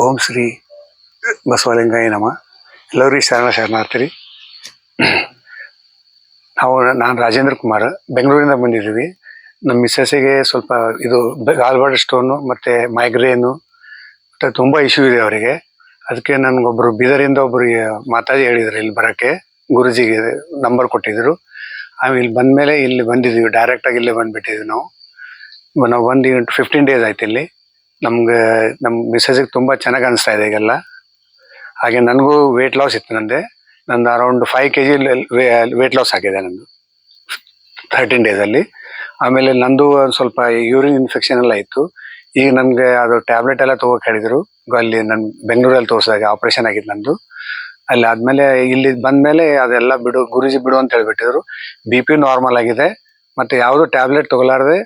ಓಂ ಶ್ರೀ ಬಸವಲಿಂಗಾಯ ನಮ. ಎಲ್ಲರಿಗೂ ಶರಣ ಶರಣಾರ್ಥಿರಿ. ನಾವು ನಾನು ರಾಜೇಂದ್ರ ಕುಮಾರ್, ಬೆಂಗಳೂರಿಂದ ಬಂದಿದ್ದೀವಿ. ನಮ್ಮ ಮಿಸ್ಸಸ್ಸಿಗೆ ಸ್ವಲ್ಪ ಇದು ಗಾಲ್ಬಾರ್ಡ್ ಸ್ಟೋನು ಮತ್ತು ಮೈಗ್ರೇನು, ಮತ್ತು ತುಂಬ ಇಶ್ಯೂ ಇದೆ ಅವರಿಗೆ. ಅದಕ್ಕೆ ನನಗೊಬ್ಬರು ಬೀದರಿಂದ ಒಬ್ಬರು ಮಾತಾಡಿ ಹೇಳಿದ್ರು ಇಲ್ಲಿ ಬರೋಕ್ಕೆ. ಗುರುಜಿಗೆ ನಂಬರ್ ಕೊಟ್ಟಿದ್ದರು ಆಮೇಲೆ ಇಲ್ಲಿ ಬಂದಮೇಲೆ ಇಲ್ಲಿ ಬಂದಿದ್ದೀವಿ ಡೈರೆಕ್ಟಾಗಿ ಇಲ್ಲೇ ಬಂದುಬಿಟ್ಟಿದ್ವಿ ನಾವು. ನಾವು ಬಂದು ಫಿಫ್ಟೀನ್ ಡೇಸ್ ಆಯ್ತು ಇಲ್ಲಿ. ನಮ್ಗೆ ನಮ್ಮ ಮಿಸ್ಸಸ್ಗೆ ತುಂಬ ಚೆನ್ನಾಗಿ ಅನಿಸ್ತಾ ಇದೆ ಈಗೆಲ್ಲ. ಹಾಗೆ ನನಗೂ ವೆಯ್ಟ್ ಲಾಸ್ ಇತ್ತು ನಂದೆ. ನಂದು around five K G weight loss ಆಗಿದೆ ನಂದು. ಥರ್ಟೀನ್ ಡೇಸಲ್ಲಿ ಆಮೇಲೆ ನಂದು ಒಂದು ಸ್ವಲ್ಪ ಯೂರಿನ್ ಇನ್ಫೆಕ್ಷನ್ ಎಲ್ಲ ಇತ್ತು. ಈಗ ನನಗೆ ಅದು ಟ್ಯಾಬ್ಲೆಟ್ ಎಲ್ಲ ತಗೋಕೆ ಹೇಳಿದ್ರು. ಅಲ್ಲಿ ನನ್ನ ಬೆಂಗಳೂರಲ್ಲಿ ತೋರಿಸಿದಾಗ ಆಪರೇಷನ್ ಆಗಿತ್ತು ನಂದು. ಅಲ್ಲಿ ಆದಮೇಲೆ ಇಲ್ಲಿ ಬಂದ್ಮೇಲೆ ಅದೆಲ್ಲ ಬಿಡು, ಗುರುಜಿ ಬಿಡು ಅಂತ ಹೇಳ್ಬಿಟ್ಟಿದ್ರು. ಬಿ ಪಿ ನಾರ್ಮಲ್ ಆಗಿದೆ. ಮತ್ತೆ ಯಾವುದು ಟ್ಯಾಬ್ಲೆಟ್ ತಗೊಲಾರ್ದೆ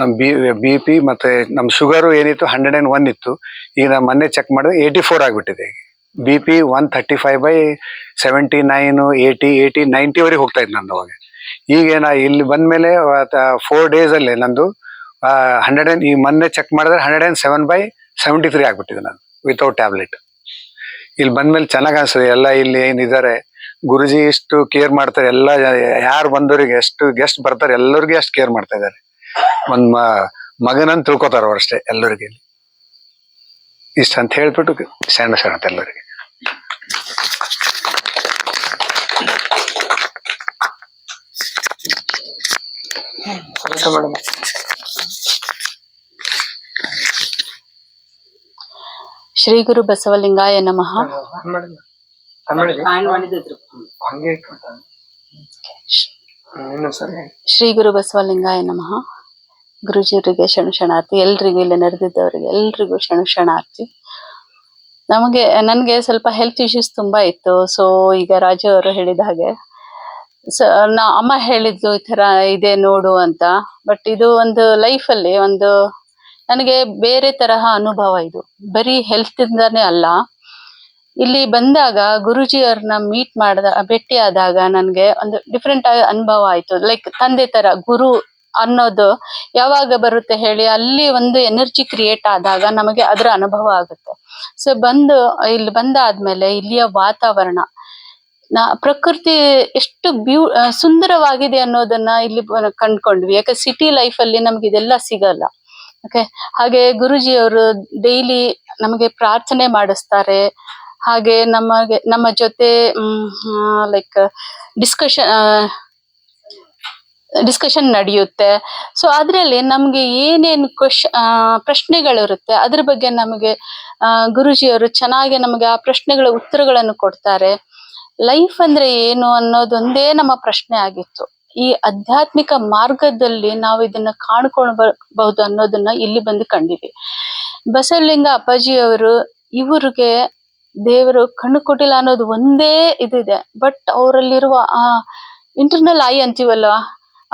ನಮ್ಮ ಬಿ ಬಿ ಪಿ ಮತ್ತೆ ನಮ್ಮ ಶುಗರು ಏನಿತ್ತು ಹಂಡ್ರೆಡ್ ಆ್ಯಂಡ್ ಒನ್ ಇತ್ತು. ಈಗ ನಾನು ಮೊನ್ನೆ ಚೆಕ್ ಮಾಡಿದ್ರೆ ಏಯ್ಟಿ ಫೋರ್ ಆಗಿಬಿಟ್ಟಿದೆ B P one thirty five by seventy nine eighty eighty ನೈಂಟಿವರೆಗೆ ಹೋಗ್ತಾ ಇತ್ತು ನಂದು ಅವಾಗ. ಈಗ ನಾ ಇಲ್ಲಿ ಬಂದಮೇಲೆ ಫೋರ್ ಡೇಸಲ್ಲಿ ನಂದು ಹಂಡ್ರೆಡ್ ಆ್ಯಂಡ್ ಈ ಮೊನ್ನೆ ಚೆಕ್ ಮಾಡಿದ್ರೆ hundred and seven by seventy three ಆಗಿಬಿಟ್ಟಿದೆ ನಾನು ವಿತೌಟ್ ಟ್ಯಾಬ್ಲೆಟ್ ಇಲ್ಲಿ ಬಂದ್ಮೇಲೆ ಚೆನ್ನಾಗಿ ಅನ್ಸುತ್ತೆ, ಎಲ್ಲ ಇಲ್ಲಿ ಏನಿದ್ದಾರೆ ಗುರುಜಿ ಇಷ್ಟು ಕೇರ್ ಮಾಡ್ತಾರೆ, ಎಲ್ಲ, ಯಾರು ಬಂದವರಿಗೆ ಎಷ್ಟು ಗೆಸ್ಟ್ ಬರ್ತಾರೆ, ಎಲ್ಲರಿಗೂ ಅಷ್ಟು ಕೇರ್ ಮಾಡ್ತಾ ಇದ್ದಾರೆ. ಒಂದ್ ಮ ಮಗನಂತ ತಿಳ್ಕೊತಾರ ಅವ್ರು ಅಷ್ಟೇ ಎಲ್ಲರಿಗೆ ಇಷ್ಟ ಅಂತ ಹೇಳ್ಬಿಟ್ಟು ಸಣ್ಣ ಸಣ್ಣ ಎಲ್ಲರಿಗೆ. ಶ್ರೀ ಗುರು ಬಸವಲಿಂಗಾಯ ನಮಃ. ಶ್ರೀ ಗುರು ಬಸವಲಿಂಗಾಯ ನಮಃ. ಗುರುಜಿಯವರಿಗೆ ಶಣು ಶರಣಾರ್ಥಿ ಎಲ್ರಿಗೂ ಇಲ್ಲಿ ನಡೆದಿದ್ದವರಿಗೆ ಎಲ್ರಿಗೂ ಶಣು ಶರಣಾರ್ಥಿ ನಮಗೆ, ನನಗೆ ಸ್ವಲ್ಪ ಹೆಲ್ತ್ ಇಶ್ಯೂಸ್ ತುಂಬಾ ಇತ್ತು. ಸೊ ಈಗ ರಾಜು ಅವರು ಹೇಳಿದ ಹಾಗೆ, ಸೊ, ನಾ, ಅಮ್ಮ ಹೇಳಿದ್ಲು ಈ ತರ ಇದೆ ನೋಡು ಅಂತ. ಬಟ್ ಇದು ಒಂದು ಲೈಫ್ ಅಲ್ಲಿ ಒಂದು, ನನಗೆ ಬೇರೆ ತರಹ ಅನುಭವ ಇದು. ಬರೀ ಹೆಲ್ತ್ ಇಂದಾನೇ ಅಲ್ಲ. ಇಲ್ಲಿ ಬಂದಾಗ ಗುರುಜಿ ಅವ್ರನ್ನ ಮೀಟ್ ಮಾಡಿದ ಭೇಟಿ ಆದಾಗ ನನಗೆ ಒಂದು ಡಿಫ್ರೆಂಟ್ ಆಗಿ ಅನುಭವ ಆಯ್ತು. ಲೈಕ್ ತಂದೆ ತರ, ಗುರು ಅನ್ನೋದು ಯಾವಾಗ ಬರುತ್ತೆ ಹೇಳಿ ಅಲ್ಲಿ ಒಂದು ಎನರ್ಜಿ ಕ್ರಿಯೇಟ್ ಆದಾಗ ನಮಗೆ ಅದರ ಅನುಭವ ಆಗುತ್ತೆ. ಸೊ ಬಂದು, ಇಲ್ಲಿ ಬಂದಾದ್ಮೇಲೆ ಇಲ್ಲಿಯ ವಾತಾವರಣ, ನಾ, ಪ್ರಕೃತಿ ಎಷ್ಟು ಬ್ಯೂ ಸುಂದರವಾಗಿದೆ ಅನ್ನೋದನ್ನ ಇಲ್ಲಿ ಕಂಡ್ಕೊಂಡ್ವಿ. ಯಾಕೆ ಸಿಟಿ ಲೈಫ್ ಅಲ್ಲಿ ನಮ್ಗೆ ಇದೆಲ್ಲ ಸಿಗಲ್ಲ. ಓಕೆ ಹಾಗೆ ಗುರುಜಿ ಅವರು ಡೈಲಿ ನಮಗೆ ಪ್ರಾರ್ಥನೆ ಮಾಡಿಸ್ತಾರೆ. ಹಾಗೆ ನಮಗೆ, ನಮ್ಮ ಜೊತೆ ಲೈಕ್ ಡಿಸ್ಕಷನ್ ಡಿಸ್ಕಷನ್ ನಡೆಯುತ್ತೆ. ಸೊ ಅದ್ರಲ್ಲಿ ನಮಗೆ ಏನೇನು ಕ್ವಶ್ ಪ್ರಶ್ನೆಗಳಿರುತ್ತೆ, ಅದ್ರ ಬಗ್ಗೆ ನಮಗೆ ಗುರುಜಿಯವರು ಚೆನ್ನಾಗಿ ನಮಗೆ ಆ ಪ್ರಶ್ನೆಗಳ ಉತ್ತರಗಳನ್ನು ಕೊಡ್ತಾರೆ. ಲೈಫ್ ಅಂದ್ರೆ ಏನು ಅನ್ನೋದೊಂದೇ ನಮ್ಮ ಪ್ರಶ್ನೆ ಆಗಿತ್ತು. ಈ ಆಧ್ಯಾತ್ಮಿಕ ಮಾರ್ಗದಲ್ಲಿ ನಾವು ಇದನ್ನ ಕಾಣ್ಕೊಳ್ಬಹುದು ಅನ್ನೋದನ್ನ ಇಲ್ಲಿ ಬಂದು ಕಂಡಿವಿ ಬಸವಲಿಂಗ ಅಪ್ಪಾಜಿಯವರು ಇವರಿಗೆ ದೇವರು ಕಣ್ಣು ಕೊಟ್ಟಿಲ್ಲ ಅನ್ನೋದು ಒಂದೇ ಇದಿದೆ. ಬಟ್ ಅವರಲ್ಲಿರುವ, ಆ ಇಂಟರ್ನಲ್ ಐ ಅಂತೀವಲ್ಲ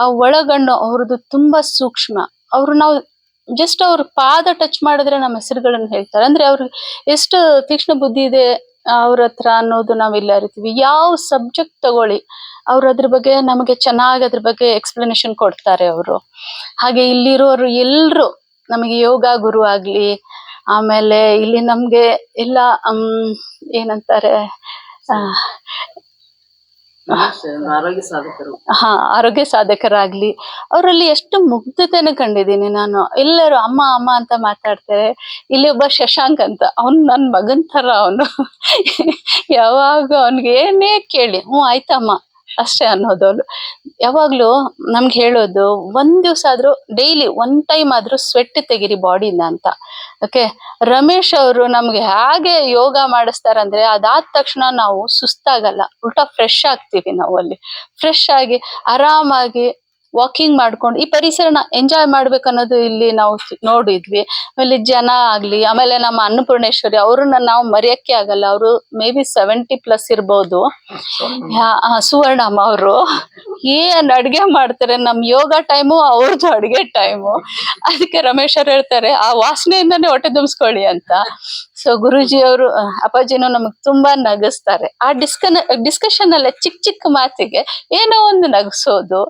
ಆ ಒಳಗಣ್ಣು ಅವ್ರದ್ದು ತುಂಬಾ ಸೂಕ್ಷ್ಮ. ಅವ್ರು ನಾವು ಜಸ್ಟ್ ಅವ್ರ ಪಾದ ಟಚ್ ಮಾಡಿದ್ರೆ ನಮ್ಮ ಹೆಸರುಗಳನ್ನ ಹೇಳ್ತಾರೆ. ಅಂದ್ರೆ ಅವ್ರು ಎಷ್ಟು ತೀಕ್ಷ್ಣ ಬುದ್ಧಿ ಇದೆ ಅವ್ರ ಹತ್ರ ಅನ್ನೋದು ನಾವಿಲ್ಲ ಅರಿತೀವಿ. ಯಾವ ಸಬ್ಜೆಕ್ಟ್ ತಗೊಳ್ಳಿ ಅವ್ರು ಅದ್ರ ಬಗ್ಗೆ ನಮಗೆ ಚೆನ್ನಾಗಿ ಅದ್ರ ಬಗ್ಗೆ ಎಕ್ಸ್ಪ್ಲನೇಷನ್ ಕೊಡ್ತಾರೆ ಅವರು. ಹಾಗೆ ಇಲ್ಲಿರೋರು ಎಲ್ರು ನಮಗೆ ಯೋಗ ಗುರು ಆಗ್ಲಿ, ಆಮೇಲೆ ಇಲ್ಲಿ ನಮ್ಗೆ ಎಲ್ಲ ಏನಂತಾರೆ ಆರೋಗ್ಯ ಸಾಧಕರು. ಹಾ, ಆರೋಗ್ಯ ಸಾಧಕರಾಗ್ಲಿ, ಅವರಲ್ಲಿ ಎಷ್ಟು ಮುಗ್ಧತೆನ ಕಂಡಿದ್ದೀನಿ ನಾನು. ಎಲ್ಲರೂ ಅಮ್ಮ ಅಮ್ಮ ಅಂತ ಮಾತಾಡ್ತಾರೆ. ಇಲ್ಲಿ ಒಬ್ಬ ಶಶಾಂಕ್ ಅಂತ, ಅವ್ನು ನನ್ ಮಗನ್ ತರ ಅವನು. ಯಾವಾಗ ಅವನ್ಗೆ ಏನೇ ಕೇಳಿ, ಹ್ಞೂ, ಆಯ್ತಮ್ಮ. ಅಷ್ಟೇ ಅನ್ನೋದು. ಅವಳು ಯಾವಾಗಲೂ ನಮ್ಗೆ ಹೇಳೋದು, ಒಂದ್ ದಿವಸ ಆದರೂ ಡೈಲಿ ಒನ್ ಟೈಮ್ ಆದ್ರೂ ಸ್ವೆಟ್ ತೆಗಿರಿ ಬಾಡಿಯಿಂದ ಅಂತ. ಓಕೆ ರಮೇಶ್ ಅವರು ನಮ್ಗೆ ಹೇಗೆ ಯೋಗ ಮಾಡಿಸ್ತಾರಂದ್ರೆ ಅದಾದ ತಕ್ಷಣ ನಾವು ಸುಸ್ತಾಗಲ್ಲ. ಉಲ್ಟಾ ಫ್ರೆಶ್ ಆಗ್ತೀವಿ ನಾವು ಅಲ್ಲಿ ಫ್ರೆಶ್ ಆಗಿ, ಆರಾಮಾಗಿ ವಾಕಿಂಗ್ ಮಾಡ್ಕೊಂಡು ಈ ಪರಿಸರನ ಎಂಜಾಯ್ ಮಾಡ್ಬೇಕು ಅನ್ನೋದು ಇಲ್ಲಿ ನಾವು ನೋಡಿದ್ವಿ. ಆಮೇಲೆ ಜನ ಆಗ್ಲಿ ಆಮೇಲೆ ನಮ್ಮ ಅನ್ನಪೂರ್ಣೇಶ್ವರಿ ಅವ್ರನ್ನ ನಾವು ಮರೆಯಕ್ಕೆ ಆಗಲ್ಲ. ಅವರು ಮೇ ಬಿ ಸೆವೆಂಟಿ ಪ್ಲಸ್ ಇರ್ಬೋದು. ಸುವರ್ಣಮ್ಮ. ಅವರು. ಏನ್ ಅಡ್ಗೆ ಮಾಡ್ತಾರೆ ನಮ್ ಯೋಗ ಟೈಮು ಅವ್ರದ್ದು ಅಡ್ಗೆ ಟೈಮು ಅದಕ್ಕೆ ರಮೇಶ್ ಅವ್ರು ಹೇಳ್ತಾರೆ ಆ ವಾಸನೆಯಿಂದಾನೇ ಹೊಟ್ಟೆ ತುಂಬಿಸ್ಕೊಳ್ಳಿ ಅಂತ. ಸೊ ಗುರುಜಿ ಅವರು ಅಪ್ಪಾಜಿನೂ ನಮಗ್ ತುಂಬಾ ನಗಿಸ್ತಾರೆ. ಆ ಡಿಸ್ಕನ್ ಡಿಸ್ಕಷನ್ ಅಲ್ಲೇ ಚಿಕ್ಕ ಚಿಕ್ಕ ಮಾತಿಗೆ ಏನೋ ಒಂದು ನಗಿಸೋದು.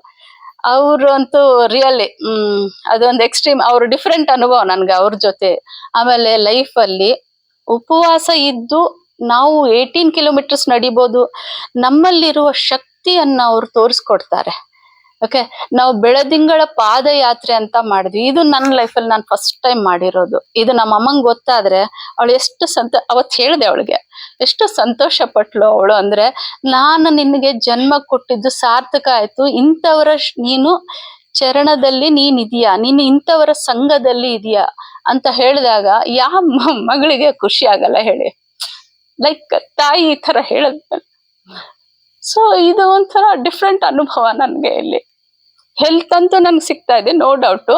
ಅವ್ರು ಅಂತೂ ರಿಯಲಿ ಹ್ಮ್, ಅದೊಂದು ಎಕ್ಸ್ಟ್ರೀಮ್ ಅವ್ರು ಡಿಫ್ರೆಂಟ್ ಅನುಭವ ನನ್ಗೆ ಅವ್ರ ಜೊತೆ. ಆಮೇಲೆ ಲೈಫ್ ಅಲ್ಲಿ ಉಪವಾಸ ಇದ್ದು ನಾವು ಏಯ್ಟೀನ್ ಕಿಲೋಮೀಟರ್ಸ್ ನಡಿಬೋದು, ನಮ್ಮಲ್ಲಿರುವ ಶಕ್ತಿಯನ್ನ ಅವ್ರು ತೋರಿಸ್ಕೊಡ್ತಾರೆ. ಓಕೆ ನಾವು ಬೆಳದಿಂಗಳ ಪಾದಯಾತ್ರೆ ಅಂತ ಮಾಡಿದ್ವಿ. ಇದು ನನ್ನ ಲೈಫಲ್ಲಿ ನಾನು ಫಸ್ಟ್ ಟೈಮ್ ಮಾಡಿರೋದು. ಇದು ನಮ್ಮ ಅಮ್ಮಂಗ್ ಗೊತ್ತಾದ್ರೆ ಅವಳು ಎಷ್ಟು ಸಂತ ಅವತ್ತು ಹೇಳಿದೆ ಅವಳಿಗೆ, ಎಷ್ಟು ಸಂತೋಷ ಪಟ್ಲು ಅವಳು ಅಂದ್ರೆ, ನಾನು ನಿನಗೆ ಜನ್ಮ ಕೊಟ್ಟಿದ್ದು ಸಾರ್ಥಕ ಆಯ್ತು. ಇಂಥವರ ನೀನು ಚರಣದಲ್ಲಿ ನೀನ್ ಇದೀಯಾ ನೀನು ಇಂಥವರ ಸಂಘದಲ್ಲಿ ಇದೀಯಾ ಅಂತ ಹೇಳಿದಾಗ ಯಾವ ಮಗಳಿಗೆ ಖುಷಿ ಆಗಲ್ಲ ಹೇಳಿ. ಲೈಕ್ ತಾಯಿ ಈ ತರ ಹೇಳಿದ್ಮೇಲೆ ಸೊ ಇದು ಒಂಥರ ಡಿಫ್ರೆಂಟ್ ಅನುಭವ ನನಗೆ ಇಲ್ಲಿ. ಹೆಲ್ತ್ ಅಂತೂ ನನಗೆ ಸಿಗ್ತಾ ಇದೆ ನೋ ಡೌಟು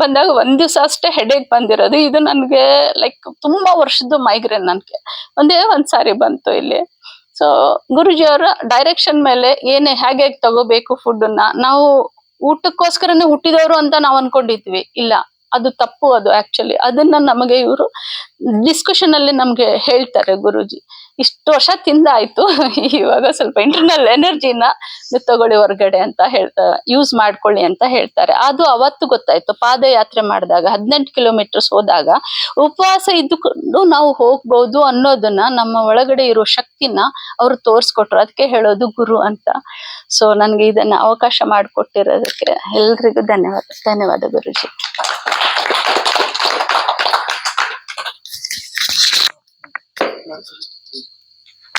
ಬಂದಾಗ ಒಂದ್ ದಿವಸ ಅಷ್ಟೇ ಹೆಡೇಕ್ ಬಂದಿರೋದು. ಇದು ನನಗೆ ಲೈಕ್ ತುಂಬಾ ವರ್ಷದ್ದು ಮೈಗ್ರೇನ್ ನನ್ಗೆ. ಒಂದೇ ಒಂದ್ ಸಾರಿ ಬಂತು ಇಲ್ಲಿ. ಸೊ ಗುರುಜಿಯವರ ಡೈರೆಕ್ಷನ್ ಮೇಲೆ ಏನೇ ಹೇಗೆ ತಗೋಬೇಕು ಫುಡ್ ಅನ್ನ, ನಾವು ಊಟಕ್ಕೋಸ್ಕರನೇ ಹುಟ್ಟಿದವರು ಅಂತ ನಾವು ಅನ್ಕೊಂಡಿದ್ವಿ. ಇಲ್ಲ, ಅದು ತಪ್ಪು ಅದು ಆಕ್ಚುಲಿ ಅದನ್ನ ನಮಗೆ ಇವರು ಡಿಸ್ಕಷನ್ ಅಲ್ಲಿ ನಮ್ಗೆ ಹೇಳ್ತಾರೆ ಗುರುಜಿ. ಇಷ್ಟು ವರ್ಷ ತಿಂದಾಯ್ತು. ಇವಾಗ ಸ್ವಲ್ಪ ಇಂಟರ್ನಲ್ ಎನರ್ಜಿನ ತಗೊಳ್ಳಿ ಹೊರಗಡೆ ಅಂತ ಹೇಳ್ತಾರೆ ಯೂಸ್ ಮಾಡ್ಕೊಳ್ಳಿ ಅಂತ ಹೇಳ್ತಾರೆ. ಅದು ಅವತ್ತು ಗೊತ್ತಾಯ್ತು. ಪಾದಯಾತ್ರೆ ಮಾಡಿದಾಗ, ಹದಿನೆಂಟು ಕಿಲೋಮೀಟರ್ಸ್ ಹೋದಾಗ ಉಪವಾಸ ಇದ್ದುಕೊಂಡು ನಾವು ಹೋಗ್ಬೋದು ಅನ್ನೋದನ್ನ ನಮ್ಮ ಒಳಗಡೆ ಇರೋ ಶಕ್ತಿನ ಅವ್ರು ತೋರಿಸ್ಕೊಟ್ರು. ಅದಕ್ಕೆ ಹೇಳೋದು ಗುರು ಅಂತ. ಸೊ ನನ್ಗೆ ಇದನ್ನ ಅವಕಾಶ ಮಾಡಿಕೊಟ್ಟಿರೋದಕ್ಕೆ ಎಲ್ರಿಗೂ ಧನ್ಯವಾದ ಧನ್ಯವಾದ ಗುರುಜಿ.